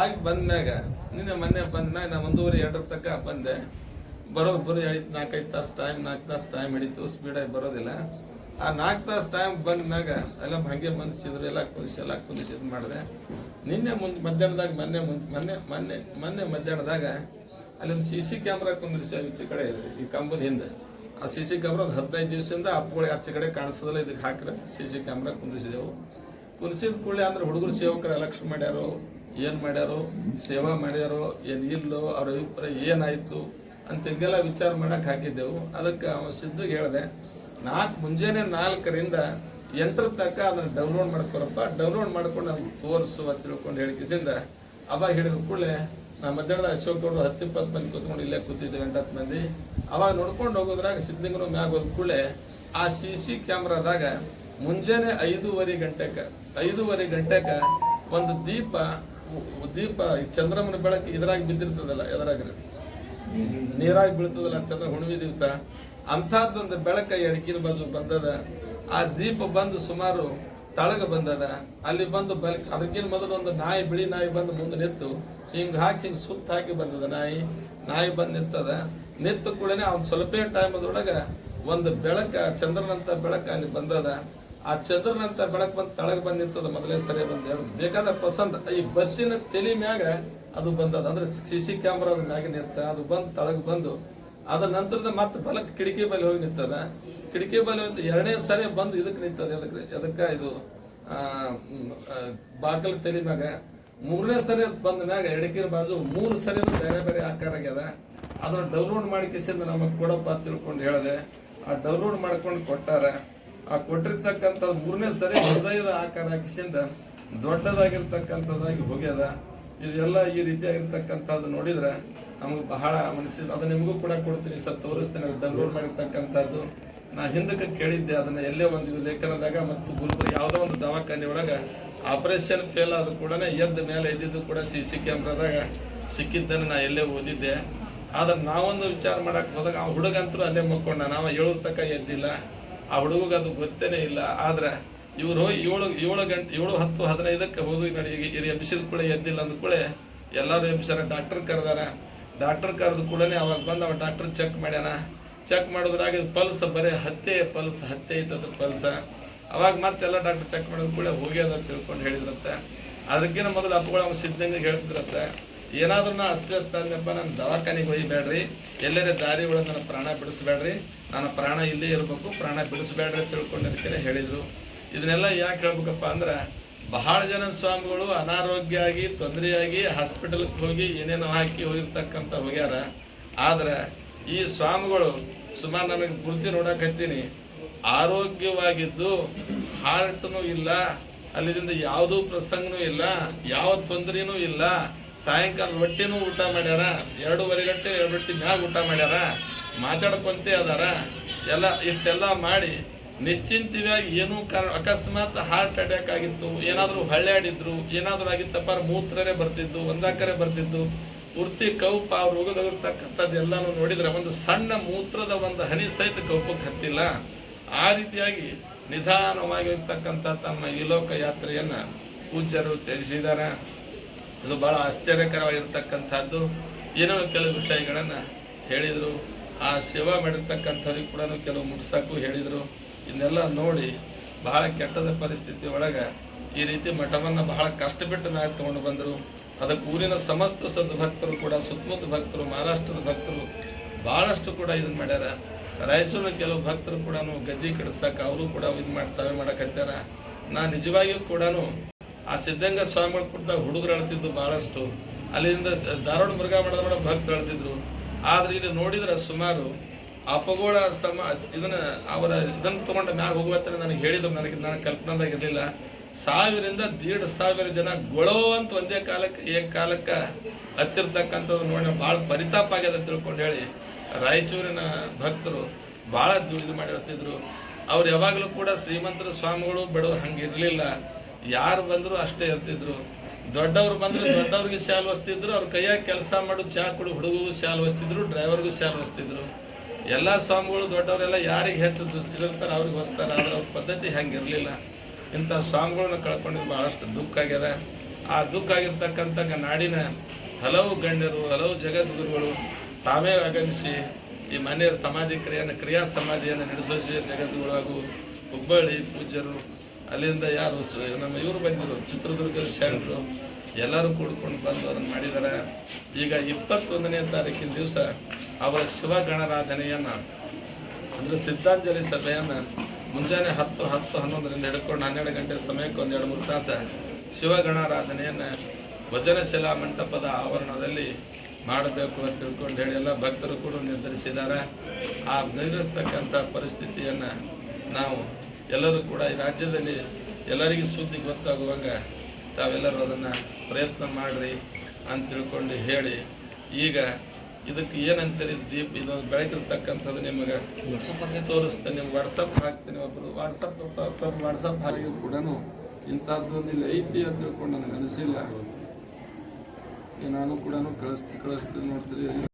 ಆಗಿ ಬಂದ್ಮ್ಯಾಗ, ನಿನ್ನೆ ಮೊನ್ನೆ ಬಂದ್ಮ್ಯಾಗ ನಾ ಒಂದೂವರೆ ಎರಡರ ತನಕ ಬಂದೆ. ಬರೀ ಐದು ನಾಲ್ಕೈದು ತಾಸು ಟೈಮ್ ನಾಲ್ಕು ತಾಸು ಟೈಮ್ ಹಿಡಿತು ಸ್ಪೀಡಾಗಿ ಬರೋದಿಲ್ಲ. ಆ ನಾಲ್ಕು ತಾಸು ಟೈಮ್ ಬಂದ್ಮ್ಯಾಗ ಎಲ್ಲ ಹಂಗೆ ಮನ್ಸಿದ್ರು, ಎಲ್ಲ ಕುದಿಸಿ ಎಲ್ಲ ಕುದಿಸಿ ಇದು ಮಾಡಿದೆ. ನಿನ್ನೆ ಮುಂದೆ ಮಧ್ಯಾಹ್ನದಾಗ, ಮೊನ್ನೆ ಮುಂದೆ, ಮೊನ್ನೆ ಮೊನ್ನೆ ಮೊನ್ನೆ ಮಧ್ಯಾಹ್ನದಾಗ ಅಲ್ಲೊಂದು ಸಿ ಸಿ ಕ್ಯಾಮ್ರಾ ಕುಂದಿರಿಸಿ ಈಚೆ ಕಡೆ ಈ ಕಂಬದ ಹಿಂದೆ. ಆ ಸಿ ಸಿ ಕ್ಯಾಮ್ರಾ ಒಂದು ಹದಿನೈದು ದಿವಸದಿಂದ ಅಪ್ಪಗಳಿಗೆ ಆಚೆ ಕಡೆ ಕಾಣಿಸೋದಿಲ್ಲ ಇದಕ್ಕೆ ಹಾಕ್ರೆ ಸಿ ಸಿ ಕ್ಯಾಮ್ರಾ ಕುಂದಿಸಿದೆವು ಕುದಿಸಿದ ಕೂಡಲೇ ಅಂದ್ರೆ ಹುಡುಗರು ಸೇವಕರು ಎಲೆಕ್ಷನ್ ಮಾಡ್ಯಾರೋ. ಏನು ಮಾಡ್ಯಾರೋ, ಸೇವಾ ಮಾಡ್ಯಾರೋ, ಏನು ಇಲ್ಲೋ, ಅವ್ರ ಅಭಿಪ್ರಾಯ ಏನಾಯಿತು ಅಂತ ಹಿಂಗೆಲ್ಲ ವಿಚಾರ ಮಾಡಕ್ಕೆ ಹಾಕಿದ್ದೆವು. ಅದಕ್ಕೆ ಅವ ಸಿದ್ಧಿಗೆ ಹೇಳಿದೆ ನಾಲ್ಕು ಮುಂಜಾನೆ ನಾಲ್ಕರಿಂದ ಎಂಟರ ತನಕ ಅದನ್ನು ಡೌನ್ಲೋಡ್ ಮಾಡ್ಕೊರಪ್ಪ. ಡೌನ್ಲೋಡ್ ಮಾಡ್ಕೊಂಡು ನಮ್ಗೆ ತೋರಿಸು ಅಂತ ತಿಳ್ಕೊಂಡು ಹೇಳಿಕಿಸಿಂದ ಅವಾಗ ಹಿಡಿದ ಕೂಡಲೇ, ನಾ ಮಧ್ಯಾಹ್ನ ಅಶೋಕ್ ಗೌಡ್ರು ಹತ್ತು ಇಪ್ಪತ್ತು ಮಂದಿ ಕೂತ್ಕೊಂಡು ಇಲ್ಲೇ ಕೂತಿದ್ದೆ ಎಂಟತ್ತು ಮಂದಿ. ಅವಾಗ ನೋಡ್ಕೊಂಡು ಹೋಗೋದ್ರಾಗ ಸಿದ್ಧಲಿಂಗರು ಮ್ಯಾಗ ಹೋದ ಕೂಡಲೇ, ಆ ಸಿ ಸಿ ಕ್ಯಾಮ್ರಾದಾಗ ಮುಂಜಾನೆ ಐದೂವರೆ ಗಂಟೆಗೆ ಐದೂವರೆ ಗಂಟೆಗೆ ಒಂದು ದೀಪ ದೀಪ ಚಂದ್ರಮನ ಬೆಳಕು ಇದ್ರಾಗ ಬಿದ್ದಿರ್ತದಲ್ಲ ಎದ್ರಾಗ ನೀರಾಗಿ ಬೀಳ್ತದಲ್ಲ ಚಂದ್ರ ಹುಣ್ಣಿಮೆ ದಿವಸ. ಅಂಥದ್ದೊಂದು ಬೆಳಕ ಎಡಕಿನ ಬಾಜು ಬಂದದ. ಆ ದೀಪ ಬಂದು ಸುಮಾರು ತಳಗ ಬಂದದ. ಅಲ್ಲಿ ಬಂದು ಬಲ್, ಅದಕ್ಕಿಂತ ಮೊದಲು ಒಂದು ನಾಯಿ, ಬಿಳಿ ನಾಯಿ ಬಂದು ಮುಂದೆ ನಿಂತು, ಹಿಂಗೆ ಹಾಕಿ, ಹಿಂಗೆ ಸುತ್ತ ಹಾಕಿ ಬಂದದ ನಾಯಿ. ನಾಯಿ ಬಂದು ನಿಂತದ. ನಿಂತ ಕೂಡನೆ ಅವ್ನು ಸ್ವಲ್ಪ ಟೈಮದೊಳಗೆ ಒಂದು ಬೆಳಕ, ಚಂದ್ರನಂತ ಬೆಳಕ ಅಲ್ಲಿ ಬಂದದ. ಆ ಚಂದ್ರನಂತ ಬೆಳಕು ಬಂದು ತಳಗ್ ಬಂದು ನಿಂತದ ಮೊದಲೇ ಸರಿ ಬಂದ ಬೇಕಾದ ಪಸಂದ್, ಈ ಬಸ್ಸಿನ ತಲೆ ಮ್ಯಾಗ ಅದು ಬಂದದ. ಅಂದ್ರೆ ಸಿ ಸಿ ಕ್ಯಾಮ್ರಾ ಮ್ಯಾಗ ನಿರ್ತ ಅದು ಬಂದು ತಳಗ್ ಬಂದು ಅದ ನಂತರದ ಮತ್ತೆ ಬಲಕ್ ಕಿಟಕಿ ಬಲಿ ಹೋಗಿ ನಿಂತದ. ಕಿಟಕಿ ಬಲಿ ಅಂತ ಎರಡನೇ ಸರಿ ಬಂದು ಇದಕ್ಕೆ ನಿಂತದ. ಎದಕ್ಕೆ ಎದಕ್ಕ ಇದು ಬಾಗಿಲ ತಲೆ ಮ್ಯಾಗ. ಮೂರನೇ ಸರಿ ಬಂದ ಮ್ಯಾಗ ಎಡಕಿನ ಬಾಜು ಮೂರು ಸರಿ ಬೇರೆ ಬೇರೆ ಆಕಾರ ಆಗ್ಯದ. ಅದನ್ನ ಡೌನ್ಲೋಡ್ ಮಾಡಿ ಕಿಸಿಂದ ನಮಗೆ ಕೊಡಪ್ಪ ತಿಳ್ಕೊಂಡು ಹೇಳಿದೆ. ಆ ಡೌನ್ಲೋಡ್ ಮಾಡ್ಕೊಂಡು ಕೊಟ್ಟಾರ. ಆ ಕೊಟ್ಟಿರ್ತಕ್ಕಂಥ ಮೂರನೇ ಸರಿ ಹೃದಯದ ಆಕಾರ ಹಾಕಿಸಿಂದ ದೊಡ್ಡದಾಗಿರ್ತಕ್ಕಂಥದ್ದಾಗಿ ಹೋಗ್ಯದ. ಇದೆಲ್ಲ ಈ ರೀತಿಯಾಗಿರ್ತಕ್ಕಂಥದ್ದು ನೋಡಿದ್ರೆ ನಮಗೆ ಬಹಳ ಮನಸ್ಸಿದ ಅದು ನಿಮಗೂ ಕೂಡ ಕೊಡ್ತೀನಿ ಸರ್, ತೋರಿಸ್ತೇನೆ ಡೌನ್ಲೋಡ್ ಮಾಡಿರ್ತಕ್ಕಂಥದ್ದು. ನಾ ಹಿಂದಕ್ಕೆ ಕೇಳಿದ್ದೆ, ಅದನ್ನ ಎಲ್ಲೇ ಒಂದು ಲೇಖನದಾಗ ಮತ್ತು ಗುಲ್ಬರ್ಗ ಯಾವುದೋ ಒಂದು ದವಾಖಾನೆ ಒಳಗೆ ಆಪರೇಷನ್ ಫೇಲ್ ಆದ್ರೂ ಕೂಡ ಎದ್ದ ಮೇಲೆ ಇದ್ದಿದ್ದು ಕೂಡ ಸಿ ಸಿ ಕ್ಯಾಮ್ರಾದಾಗ ಸಿಕ್ಕಿದ್ದನ್ನು ನಾ ಎಲ್ಲೇ ಓದಿದ್ದೆ. ಆದ್ರೆ ನಾವೊಂದು ವಿಚಾರ ಮಾಡಕ್ಕೆ ಹೋದಾಗ ಆ ಹುಡುಗಂತರೂ ಅಲ್ಲೇ ಮಕ್ಕೊಂಡ, ನಾವು ಏಳು ತಕ್ಕ ಎದ್ದಿಲ್ಲ. ಆ ಹುಡುಗಗೆ ಅದು ಗೊತ್ತೇನೆ ಇಲ್ಲ. ಆದ್ರೆ ಇವರು ಏಳು ಏಳು ಗಂಟೆ, ಏಳು ಹತ್ತು, ಹದಿನೈದಕ್ಕೆ ಹೋಗಿ ನೋಡಿ ಇರಿ ಎಬ್ಸಿದ ಕೂಡ ಎದ್ದಿಲ್ಲ ಅಂದ ಕೂಡ ಎಲ್ಲರೂ ಎಬ್ಸಾರ ಡಾಕ್ಟರ್ ಕರೆದಾರ. ಡಾಕ್ಟರ್ ಕರೆದ ಕೂಡಲೇ ಅವಾಗ ಬಂದು ಅವ ಡಾಕ್ಟರ್ ಚೆಕ್ ಮಾಡ್ಯಾನ. ಚೆಕ್ ಮಾಡೋದ್ರಾಗ ಪಲ್ಸ್ ಬರೀ ಹತ್ತೆ ಪಲ್ಸ್ ಹತ್ತೆ ಐತದ ಪಲ್ಸ ಅವಾಗ ಮತ್ತೆಲ್ಲ ಡಾಕ್ಟರ್ ಚೆಕ್ ಮಾಡಿದ ಕೂಡ ಹೋಗ್ಯದ ತಿಳ್ಕೊಂಡು ಹೇಳಿದ್ರತ್ತೆ ಅದಕ್ಕಿಂತ ಮೊದಲು ಅಪ್ಪಗಳು ಅವ್ನು ಸಿದ್ಧಂಗೆ ಹೇಳ್ತಿರತ್ತೆ ಏನಾದ್ರೂ ನಾ ನನ್ನ ನಾನು ದವಾಖಾನೆಗೆ ಒಯ್ಬೇಡ್ರಿ ಎಲ್ಲರೇ ದಾರಿ ಒಳಗೆ ನನ್ನ ಪ್ರಾಣ ಬಿಡಿಸ್ಬೇಡ್ರಿ ನನ್ನ ಪ್ರಾಣ ಇಲ್ಲೇ ಇರಬೇಕು, ಪ್ರಾಣ ಬಿಡಿಸ್ಬೇಡ್ರಿ ಅಂತ ಹೇಳಿದ್ರು. ಇದನ್ನೆಲ್ಲ ಯಾಕೆ ಹೇಳ್ಬೇಕಪ್ಪ ಅಂದ್ರೆ, ಬಹಳ ಜನ ಸ್ವಾಮಿಗಳು ಅನಾರೋಗ್ಯ ಆಗಿ ತೊಂದರೆಯಾಗಿ ಹಾಸ್ಪಿಟಲ್ಗೆ ಹೋಗಿ ಏನೇನೋ ಹಾಕಿ ಹೋಗಿರ್ತಕ್ಕಂಥ ಹೋಗ್ಯಾರ. ಆದ್ರೆ ಈ ಸ್ವಾಮಿಗಳು, ಸುಮಾರು ನನಗೆ ಗುರುತಿ ನೋಡಕತ್ತೀನಿ ಆರೋಗ್ಯವಾಗಿದ್ದು ಹಾರ್ಟ್ನು ಇಲ್ಲ, ಅಲ್ಲಿಂದ ಯಾವುದೂ ಪ್ರಸಂಗನೂ ಇಲ್ಲ, ಯಾವ ತೊಂದರೆನೂ ಇಲ್ಲ. ಸಾಯಂಕಾಲ ರೊಟ್ಟಿನೂ ಊಟ ಮಾಡ್ಯಾರ, ಎರಡೂವರೆ ಗಂಟೆ ಎರಡು ರೊಟ್ಟಿ ಮ್ಯಾಗ ಊಟ ಮಾಡ್ಯಾರ, ಮಾತಾಡ್ಕೊಂತೇ ಅದಾರ, ಎಲ್ಲ ಇಷ್ಟೆಲ್ಲ ಮಾಡಿ ನಿಶ್ಚಿಂತವಾಗಿ ಏನೂ ಕಾರಣ, ಅಕಸ್ಮಾತ್ ಹಾರ್ಟ್ ಅಟ್ಯಾಕ್ ಆಗಿತ್ತು, ಏನಾದರೂ ಹಳ್ಳ್ಯಾಡಿದ್ರು ಏನಾದರೂ ಆಗಿತ್ತಪ್ಪ ಮೂತ್ರರೇ ಬರ್ತಿದ್ದು ಒಂದಾಕರೆ ಬರ್ತಿದ್ದು ಪೂರ್ತಿ ಕೌಪ ಅವ್ರು ಹೋಗೋದಿರ್ತಕ್ಕಂಥದ್ದು ಎಲ್ಲಾನು ನೋಡಿದ್ರೆ ಒಂದು ಸಣ್ಣ ಮೂತ್ರದ ಒಂದು ಹನಿ ಸಹಿತ ಕೌಪಕ್ಕೆ ಹತ್ತಿಲ್ಲ. ಆ ರೀತಿಯಾಗಿ ನಿಧಾನವಾಗಿರ್ತಕ್ಕಂಥ ತಮ್ಮ ಈ ಲೋಕ ಯಾತ್ರೆಯನ್ನ ಪೂಜ್ಯರು ತ್ಯಜಿಸಿದ್ದಾರೆ. ಇದು ಬಹಳ ಆಶ್ಚರ್ಯಕರವಾಗಿರ್ತಕ್ಕಂಥದ್ದು. ಏನೋ ಕೆಲವು ವಿಷಯಗಳನ್ನು ಹೇಳಿದರು. ಆ ಸೇವಾ ಮಾಡಿರ್ತಕ್ಕಂಥವ್ರಿಗೆ ಕೂಡ ಕೆಲವು ಮುಟ್ಸಕ್ಕೂ ಹೇಳಿದರು. ಇದನ್ನೆಲ್ಲ ನೋಡಿ ಬಹಳ ಕೆಟ್ಟದ ಪರಿಸ್ಥಿತಿ ಒಳಗೆ ಈ ರೀತಿ ಮಠವನ್ನು ಬಹಳ ಕಷ್ಟಪಟ್ಟು ನಾನು ತೊಗೊಂಡು ಬಂದರು. ಅದಕ್ಕೆ ಊರಿನ ಸಮಸ್ತ ಸದ್ಭಕ್ತರು ಕೂಡ, ಸುತ್ತಮುತ್ತ ಭಕ್ತರು, ಮಹಾರಾಷ್ಟ್ರದ ಭಕ್ತರು ಬಹಳಷ್ಟು ಕೂಡ ಇದನ್ನ ಮಾಡ್ಯಾರ. ರಾಯಚೂರಿನ ಕೆಲವು ಭಕ್ತರು ಕೂಡ ಗದ್ದೆ ಕೆಡಿಸಕ್ಕೆ ಅವರು ಕೂಡ ಇದು ಮಾಡ್ತಾವೆ ಮಾಡಕತ್ತಾರ ನಾ ನಿಜವಾಗಿಯೂ ಕೂಡ ಆ ಸಿದ್ಧಂಗ ಸ್ವಾಮಿಗಳು ಕೊಟ್ಟಾಗ ಹುಡುಗರು ಅಳ್ತಿದ್ದು ಬಹಳಷ್ಟು. ಅಲ್ಲಿಂದ ಧಾರವಾಡ ಮುರುಘಾ ಮಠದ ಕೂಡ ಭಕ್ತರು ಅಳ್ತಿದ್ರು ಆದ್ರೆ ಇಲ್ಲಿ ನೋಡಿದ್ರೆ ಸುಮಾರು ಅಪಗೋಳ ಸಮ, ಇದನ್ನ ಅವರ ಇದನ್ನ ತಗೊಂಡ ಮ್ಯಾಗ ಹೋಗುವಂತ ನನಗೆ ಹೇಳಿದ್ರು, ನನಗೆ ನನ್ನ ಕಲ್ಪನಾದಾಗ ಇರಲಿಲ್ಲ. ಸಾವಿರದಿಂದ ದೀಡ್ ಸಾವಿರ ಜನ ಗೊಳೋ ಅಂತ ಒಂದೇ ಕಾಲಕ್ಕೆ, ಏಕ ಕಾಲಕ್ಕೆ ಹತ್ತಿರ್ತಕ್ಕಂಥದ್ದು ನೋಡಿ ಭಾಳ ಪರಿತಾಪ ಆಗ್ಯದ ತಿಳ್ಕೊಂಡು ಹೇಳಿ ರಾಯಚೂರಿನ ಭಕ್ತರು ಭಾಳ ದುಡಿದು ಮಾಡಿರ್ತಿದ್ರು. ಅವ್ರು ಯಾವಾಗಲೂ ಕೂಡ ಶ್ರೀಮಂತರ ಸ್ವಾಮಿಗಳು ಬಡವರು ಹಂಗಿರ್ಲಿಲ್ಲ. ಯಾರು ಬಂದರೂ ಅಷ್ಟೇ ಇರ್ತಿದ್ರು. ದೊಡ್ಡವ್ರು ಬಂದರೆ ದೊಡ್ಡವ್ರಿಗೆ ಶಾಲ್ ಹೊಸ್ತಿದ್ರು, ಅವ್ರ ಕೈಯಾಗ ಕೆಲಸ ಮಾಡು, ಚಾ ಕೊಡು, ಹುಡುಗಗೂ ಶಾಲ್ ಹೊಸ್ತಿದ್ರು, ಡ್ರೈವರ್ಗೂ ಶಾಲ್ ಹೊಸ್ತಿದ್ರು. ಎಲ್ಲ ಸ್ವಾಮಿಗಳು ದೊಡ್ಡವರೆಲ್ಲ ಯಾರಿಗೆ ಹೆಚ್ಚು ಇರ್ತಾರೆ ಅವ್ರಿಗೆ ಹೊಸ್ತಾರೆ, ಆದರೆ ಅವ್ರ ಪದ್ಧತಿ ಹಂಗಿರ್ಲಿಲ್ಲ. ಇಂಥ ಸ್ವಾಮಿಗಳನ್ನ ಕಳ್ಕೊಂಡಿದ್ದು ಭಾಳಷ್ಟು ದುಃಖ ಆಗ್ಯದ ಆ ದುಃಖ ಆಗಿರ್ತಕ್ಕಂಥ ನಾಡಿನ ಹಲವು ಗಣ್ಯರು, ಹಲವು ಜಗದ್ಗುರುಗಳು ತಾವೇ ಆಗಮಿಸಿ ಈ ಮನೆಯ ಸಮಾಧಿ ಕ್ರಿಯೆಯನ್ನು, ಕ್ರಿಯಾ ಸಮಾಧಿಯನ್ನು ನಡೆಸೋಸಿ ಜಗದ್ಗುರು ಹಾಗೂ ಹುಬ್ಬಳ್ಳಿ ಪೂಜ್ಯರು ಅಲ್ಲಿಂದ ಯಾರು ನಮ್ಮ ಇವರು ಬಂದಿರು ಚಿತ್ರದುರ್ಗದ ಶರಣರು ಎಲ್ಲರೂ ಕೂಡ್ಕೊಂಡು ಬಂದು ಅದನ್ನು ಮಾಡಿದ್ದಾರೆ ಈಗ ಇಪ್ಪತ್ತೊಂದನೇ ತಾರೀಕಿನ ದಿವಸ ಅವರ ಶಿವಗಣರಾಧನೆಯನ್ನು, ಅಂದರೆ ಸಿದ್ಧಾಂಜಲಿ ಸಭೆಯನ್ನು ಮುಂಜಾನೆ ಹತ್ತು ಹತ್ತು, ಹನ್ನೊಂದರಿಂದ ಹಿಡ್ಕೊಂಡು ಹನ್ನೆರಡು ಗಂಟೆ ಸಮಯಕ್ಕೆ ಒಂದೆರಡು ಮೂರು ತಾಸ ಶಿವಗಣಾರಾಧನೆಯನ್ನು ವಚನಶಿಲಾ ಮಂಟಪದ ಆವರಣದಲ್ಲಿ ಮಾಡಬೇಕು ಅಂತ ತಿಳ್ಕೊಂಡು ಹೇಳಿ ಎಲ್ಲ ಭಕ್ತರು ಕೂಡ ನಿರ್ಧರಿಸಿದ್ದಾರೆ. ಆ ನಿರ್ಧರಿಸ್ತಕ್ಕಂಥ ಪರಿಸ್ಥಿತಿಯನ್ನು ನಾವು ಎಲ್ಲರೂ ಕೂಡ ಈ ರಾಜ್ಯದಲ್ಲಿ ಎಲ್ಲರಿಗೂ ಸುದ್ದಿ ಗೊತ್ತಾಗುವಾಗ ತಾವೆಲ್ಲರೂ ಅದನ್ನು ಪ್ರಯತ್ನ ಮಾಡಿರಿ ಅಂತ ತಿಳ್ಕೊಂಡು ಹೇಳಿ. ಈಗ ಇದಕ್ಕೆ ಏನಂತೀರಿ? ದೀಪ್ ಇದು ಬೆಳಕಿರ್ತಕ್ಕಂಥದ್ದು ನಿಮಗೆ. ತೋರಿಸ್ತೇನೆ ನಿಮ್ಗೆ ವಾಟ್ಸಪ್ ಹಾಕ್ತೀನಿ ಒಬ್ಬರು ವಾಟ್ಸಪ್ ವಾಟ್ಸಪ್ ಹಾಕಿದ್ರು ಕೂಡ ಇಂಥದ್ದು ಒಂದು ಇಲ್ಲಿ ಐತಿ ಅಂತ ತಿಳ್ಕೊಂಡು ನನಗೆ ಅನಿಸಿಲ್ಲ. ನಾನು ಕೂಡ ಕಳಿಸ್ತೀನಿ ಕಳಿಸ್ತೀನಿ ನೋಡ್ತೀರಿ.